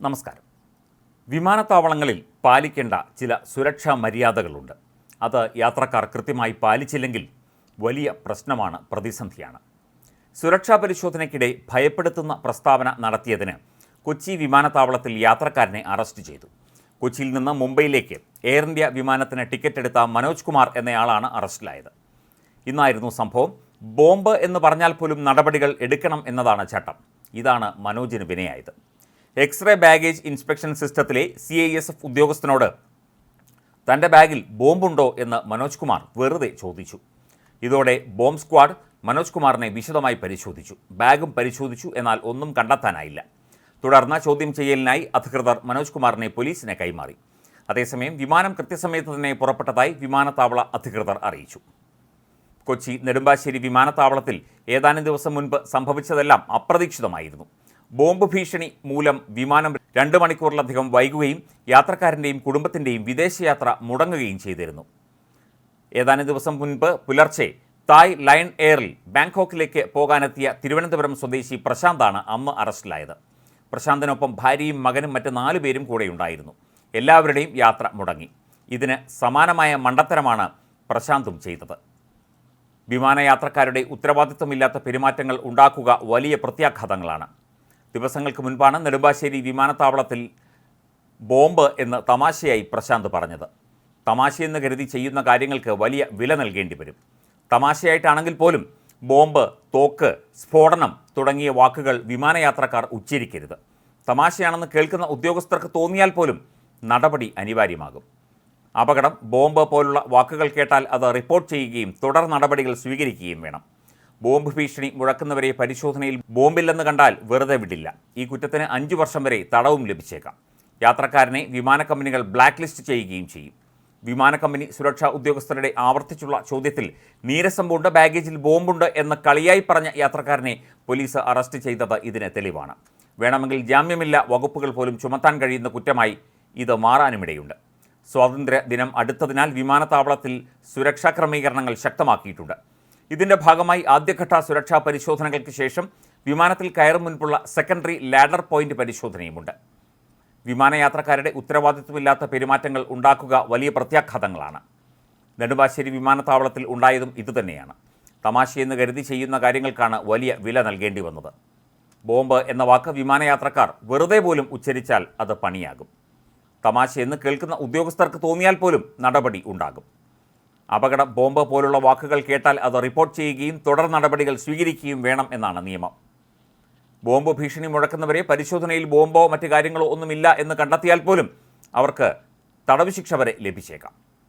നമസ്കാരം. വിമാനത്താവളങ്ങളിൽ പാലിക്കേണ്ട ചില സുരക്ഷാ മര്യാദകളുണ്ട്. അത് യാത്രക്കാർ കൃത്യമായി പാലിച്ചില്ലെങ്കിൽ വലിയ പ്രശ്നമാണ് പ്രതിസന്ധിയാണ്. സുരക്ഷാ പരിശോധനയ്ക്കിടെ ഭയപ്പെടുത്തുന്ന പ്രസ്താവന നടത്തിയതിന് കൊച്ചി വിമാനത്താവളത്തിൽ യാത്രക്കാരനെ അറസ്റ്റ് ചെയ്തു. കൊച്ചിയിൽ നിന്ന് മുംബൈയിലേക്ക് എയർ ഇന്ത്യ വിമാനത്തിന് ടിക്കറ്റ് എടുത്ത മനോജ് കുമാർ എന്നയാളാണ് അറസ്റ്റിലായത്. ഇന്നായിരുന്നു സംഭവം. ബോംബ് എന്ന് പറഞ്ഞാൽ പോലും നടപടികൾ എടുക്കണം എന്നതാണ് ചട്ടം. ഇതാണ് മനോജിന് വിനയായത്. എക്സ്റേ ബാഗേജ് ഇൻസ്പെക്ഷൻ സിസ്റ്റത്തിലെ സി ഐ എസ് എഫ് ഉദ്യോഗസ്ഥനോട് തന്റെ ബാഗിൽ ബോംബുണ്ടോ? എന്ന് മനോജ് കുമാർ വെറുതെ ചോദിച്ചു. ഇതോടെ ബോംബ് സ്ക്വാഡ് മനോജ് കുമാറിനെ വിശദമായി പരിശോധിച്ചു. ബാഗും പരിശോധിച്ചു എന്നാൽ ഒന്നും കണ്ടെത്താനായില്ല. തുടർന്ന് ചോദ്യം ചെയ്യലിനായി അധികൃതർ മനോജ് കുമാറിനെ പോലീസിനെ കൈമാറി. അതേസമയം വിമാനം കൃത്യസമയത്ത് തന്നെ പുറപ്പെട്ടതായി വിമാനത്താവള അധികൃതർ അറിയിച്ചു. കൊച്ചി നെടുമ്പാശ്ശേരി വിമാനത്താവളത്തിൽ ഏതാനും ദിവസം മുൻപ് സംഭവിച്ചതെല്ലാം അപ്രതീക്ഷിതമായിരുന്നു. ബോംബ് ഭീഷണി മൂലം വിമാനം രണ്ട് മണിക്കൂറിലധികം വൈകുകയും യാത്രക്കാരന്റെയും കുടുംബത്തിന്റെയും വിദേശയാത്ര മുടങ്ങുകയും ചെയ്തിരുന്നു. ഏതാനും ദിവസം മുൻപ് പുലർച്ചെ തായ് ലയൺ എയറിൽ ബാങ്കോക്കിലേക്ക് പോകാനെത്തിയ തിരുവനന്തപുരം സ്വദേശി പ്രശാന്താണ് അന്ന് അറസ്റ്റിലായത്. പ്രശാന്തിനൊപ്പം ഭാര്യയും മകനും മറ്റ് നാലു പേരും കൂടെയുണ്ടായിരുന്നു. എല്ലാവരുടെയും യാത്ര മുടങ്ങി. ഇതിന് സമാനമായ മണ്ടത്തരമാണ് പ്രശാന്തും ചെയ്തത്. വിമാനയാത്രക്കാരുടെ ഉത്തരവാദിത്വമില്ലാത്ത പെരുമാറ്റങ്ങൾ ഉണ്ടാക്കുക വലിയ പ്രത്യാഘാതങ്ങളാണ്. ദിവസങ്ങൾക്ക് മുൻപാണ് നെടുമ്പാശ്ശേരി വിമാനത്താവളത്തിൽ ബോംബ് എന്ന് തമാശയായി പ്രശാന്ത് പറഞ്ഞത്. തമാശയെന്ന് കരുതി ചെയ്യുന്ന കാര്യങ്ങൾക്ക് വലിയ വില നൽകേണ്ടി വരും. തമാശയായിട്ടാണെങ്കിൽ പോലും ബോംബ് തോക്ക് സ്ഫോടനം തുടങ്ങിയ വാക്കുകൾ വിമാനയാത്രക്കാർ ഉച്ചരിക്കരുത്. തമാശയാണെന്ന് കേൾക്കുന്ന ഉദ്യോഗസ്ഥർക്ക് തോന്നിയാൽ പോലും നടപടി അനിവാര്യമാകും. അപകടം ബോംബ് പോലുള്ള വാക്കുകൾ കേട്ടാൽ അത് റിപ്പോർട്ട് ചെയ്യുകയും തുടർ നടപടികൾ സ്വീകരിക്കുകയും വേണം. ബോംബ് ഭീഷണി മുഴക്കുന്നവരെ പരിശോധനയിൽ ബോംബില്ലെന്ന് കണ്ടാൽ വെറുതെ വിടില്ല. ഈ കുറ്റത്തിന് അഞ്ചു വർഷം വരെ തടവും ലഭിച്ചേക്കാം. യാത്രക്കാരനെ വിമാന കമ്പനികൾ ബ്ലാക്ക് ലിസ്റ്റ് ചെയ്യുകയും ചെയ്യും. വിമാന കമ്പനി സുരക്ഷാ ഉദ്യോഗസ്ഥരുടെ ആവർത്തിച്ചുള്ള ചോദ്യത്തിൽ നീരസം പൂണ്ട് ബാഗേജിൽ ബോംബുണ്ട് എന്ന് കളിയായി പറഞ്ഞ യാത്രക്കാരനെ പോലീസ് അറസ്റ്റ് ചെയ്തത് ഇതിന് തെളിവാണ്. വേണമെങ്കിൽ ജാമ്യമില്ല വകുപ്പുകൾ പോലും ചുമത്താൻ കഴിയുന്ന കുറ്റമായി ഇത് മാറാനുമിടയുണ്ട്. സ്വാതന്ത്ര്യ ദിനം അടുത്തതിനാൽ വിമാനത്താവളത്തിൽ സുരക്ഷാ ക്രമീകരണങ്ങൾ ശക്തമാക്കിയിട്ടുണ്ട്. ഇതിന്റെ ഭാഗമായി ആദ്യഘട്ട സുരക്ഷാ പരിശോധനകൾക്ക് ശേഷം വിമാനത്തിൽ കയറും മുൻപുള്ള സെക്കൻഡറി ലാഡർ പോയിന്റ് പരിശോധനയുമുണ്ട്. വിമാനയാത്രക്കാരുടെ ഉത്തരവാദിത്വമില്ലാത്ത പെരുമാറ്റങ്ങൾ ഉണ്ടാക്കുക വലിയ പ്രത്യാഘാതങ്ങളാണ്. നെടുമ്പാശ്ശേരി വിമാനത്താവളത്തിൽ ഉണ്ടായതും ഇതുതന്നെയാണ്. തമാശയെന്ന് കരുതി ചെയ്യുന്ന കാര്യങ്ങൾക്കാണ് വലിയ വില നൽകേണ്ടി വന്നത്. ബോംബ് എന്ന വാക്ക് വിമാനയാത്രക്കാർ വെറുതെ പോലും ഉച്ചരിച്ചാൽ അത് പണിയാകും. തമാശയെന്ന് കേൾക്കുന്ന ഉദ്യോഗസ്ഥർക്ക് തോന്നിയാൽ പോലും നടപടി ഉണ്ടാകും. അപകടം ബോംബ് പോലുള്ള വാക്കുകൾ കേട്ടാൽ അത് റിപ്പോർട്ട് ചെയ്യുകയും തുടർ നടപടികൾ സ്വീകരിക്കുകയും വേണം എന്നാണ് നിയമം. ബോംബ് ഭീഷണി മുഴക്കുന്നവരെ പരിശോധനയിൽ ബോംബോ മറ്റു കാര്യങ്ങളോ ഒന്നുമില്ല എന്ന് കണ്ടെത്തിയാൽ പോലും അവർക്ക് തടവ് ശിക്ഷ വരെ ലഭിച്ചേക്കാം.